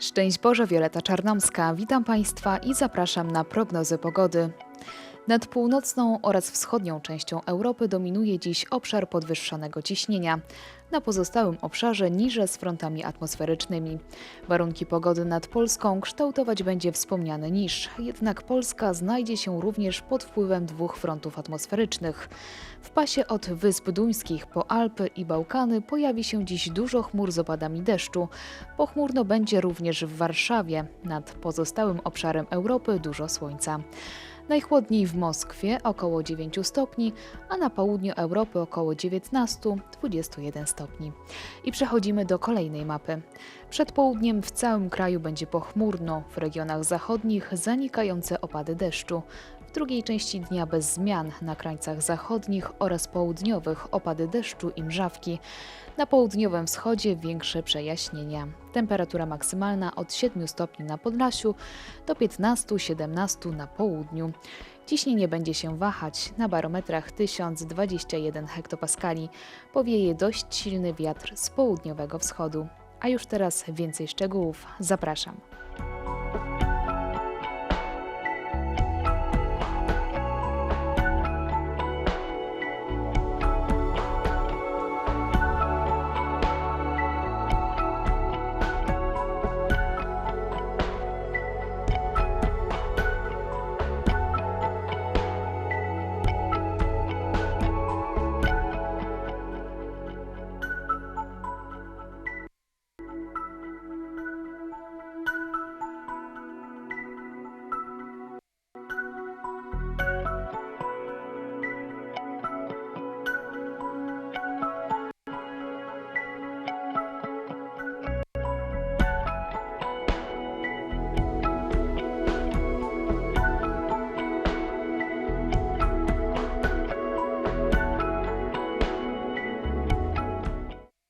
Szczęść Boże, Wioleta Czarnomska. Witam Państwa i zapraszam na prognozę pogody. Nad północną oraz wschodnią częścią Europy dominuje dziś obszar podwyższonego ciśnienia. Na pozostałym obszarze niże z frontami atmosferycznymi. Warunki pogody nad Polską kształtować będzie wspomniany niż, jednak Polska znajdzie się również pod wpływem dwóch frontów atmosferycznych. W pasie od Wysp Duńskich po Alpy i Bałkany pojawi się dziś dużo chmur z opadami deszczu. Pochmurno będzie również w Warszawie. Nad pozostałym obszarem Europy dużo słońca. Najchłodniej w Moskwie około 9 stopni, a na południu Europy około 19-21 stopni. I przechodzimy do kolejnej mapy. Przed południem w całym kraju będzie pochmurno, w regionach zachodnich zanikające opady deszczu. Drugiej części dnia bez zmian, na krańcach zachodnich oraz południowych opady deszczu i mrzawki. Na południowym wschodzie większe przejaśnienia. Temperatura maksymalna od 7 stopni na Podlasiu do 15-17 na południu. Ciśnienie będzie się wahać na barometrach 1021 hektopaskali. Powieje dość silny wiatr z południowego wschodu. A już teraz więcej szczegółów. Zapraszam.